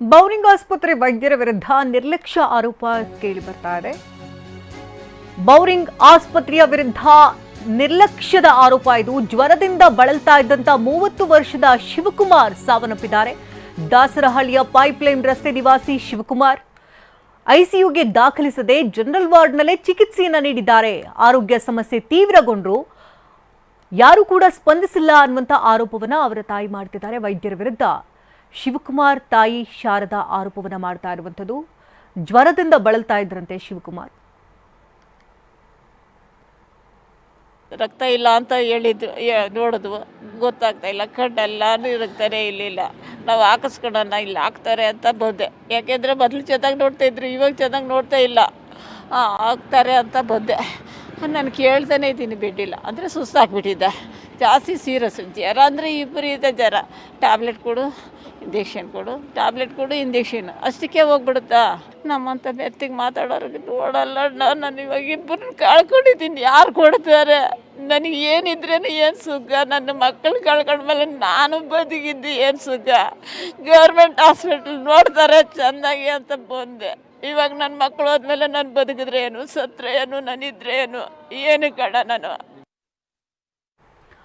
Bowring ಆಸ್ಪತ್ರೆ ವೈದ್ಯರ ವಿರುದ್ಧ ನಿರ್ಲಕ್ಷ್ಯ ಆರೋಪ ಕೇಳಿ ಬರ್ತಾ ಇದೆ. ಬೌರಿಂಗ್ ಆಸ್ಪತ್ರೆಯ ವಿರುದ್ಧ ನಿರ್ಲಕ್ಷ್ಯದ ಆರೋಪ ಇದು. ಜ್ವರದಿಂದ ಬಳಲ್ತಾ ಇದ್ದಂತ ಮೂವತ್ತು ವರ್ಷದ ಶಿವಕುಮಾರ್ ಸಾವನ್ನಪ್ಪಿದ್ದಾರೆ. ದಾಸರಹಳ್ಳಿಯ ಪೈಪ್ಲೈನ್ ರಸ್ತೆ ನಿವಾಸಿ ಶಿವಕುಮಾರ್ ಐಸಿಯುಗೆ ದಾಖಲಿಸದೆ ಜನರಲ್ ವಾರ್ಡ್ನಲ್ಲೇ ಚಿಕಿತ್ಸೆಯನ್ನು ನೀಡಿದ್ದಾರೆ. ಆರೋಗ್ಯ ಸಮಸ್ಯೆ ತೀವ್ರಗೊಂಡ್ರು ಯಾರು ಕೂಡ ಸ್ಪಂದಿಸಿಲ್ಲ ಅನ್ನುವಂಥ ಆರೋಪವನ್ನು ಅವರ ತಾಯಿ ಮಾಡ್ತಿದ್ದಾರೆ ವೈದ್ಯರ ವಿರುದ್ಧ. ಶಿವಕುಮಾರ್ ತಾಯಿ ಶಾರದಾ ಆರೋಪವನ್ನು ಮಾಡ್ತಾ ಇರುವಂಥದ್ದು. ಜ್ವರದಿಂದ ಬಳಲ್ತಾ ಇದ್ರಂತೆ ಶಿವಕುಮಾರ್. ರಕ್ತ ಇಲ್ಲ ಅಂತ ಹೇಳಿದ್ರು ನೋಡಿದ್ವು ಗೊತ್ತಾಗ್ತಾ ಇಲ್ಲ. ಕಣ್ಣೆಲ್ಲಾನು ರಕ್ತನೇ ಇಲ್ಲಿಲ್ಲ ನಾವು ಹಾಕಿಸ್ಕೊಳ್ಳೋಣ, ಇಲ್ಲಿ ಹಾಕ್ತಾರೆ ಅಂತ ಬಂದೆ. ಯಾಕೆಂದರೆ ಮೊದಲು ಚೆನ್ನಾಗಿ ನೋಡ್ತಾ ಇದ್ರು, ಇವಾಗ ಚೆನ್ನಾಗಿ ನೋಡ್ತಾ ಇಲ್ಲ. ಹಾಕ್ತಾರೆ ಅಂತ ಬಂದೆ. ನಾನು ಕೇಳ್ತಾನೆ ಇದ್ದೀನಿ ಬಿಡ್ಡಿಲ್ಲ ಅಂದರೆ ಸುಸ್ತಾಗ್ಬಿಟ್ಟಿದ್ದೆ ಜಾಸ್ತಿ ಸೀರಿಯಸ್. ಜ್ವರ ಅಂದರೆ ವಿಪರೀತ ಜ್ವರ ಟ್ಯಾಬ್ಲೆಟ್ ಕೊಡು ಇಂಜೆಕ್ಷನ್ ಕೊಡು ಟ್ಯಾಬ್ಲೆಟ್ ಕೊಡು ಇಂಜೆಕ್ಷನ್ ಅಷ್ಟಕ್ಕೆ ಹೋಗ್ಬಿಡುತ್ತಾ? ನಮ್ಮಂಥ ಮೆತ್ತಿಗೆ ಮಾತಾಡೋರಿಗೆ ನೋಡಲ್ಲ ನಾನು ಇವಾಗ ಇಬ್ಬರನ್ನ ಕಳ್ಕೊಂಡಿದ್ದೀನಿ. ಯಾರು ಕೊಡ್ತಾರೆ? ನನಗೆ ಏನಿದ್ರೇನು ಏನು ಸುಖ? ನನ್ನ ಮಕ್ಕಳು ಕಳ್ಕೊಂಡ್ಮೇಲೆ ನಾನು ಬದುಕಿದ್ದು ಏನು ಸುಖ? ಗೌರ್ಮೆಂಟ್ ಹಾಸ್ಪಿಟ್ಲ್ ನೋಡ್ತಾರೆ ಚೆನ್ನಾಗಿ ಅಂತ ಬಂದೆ. ಇವಾಗ ನನ್ನ ಮಕ್ಕಳು ಹೋದ್ಮೇಲೆ ನಾನು ಬದುಕಿದ್ರೆ ಏನು? ಸತ್ರೆ ಏನು? ನಾನಿದ್ರೆ ಏನು? ಏನು ಕಡ ನಾನು?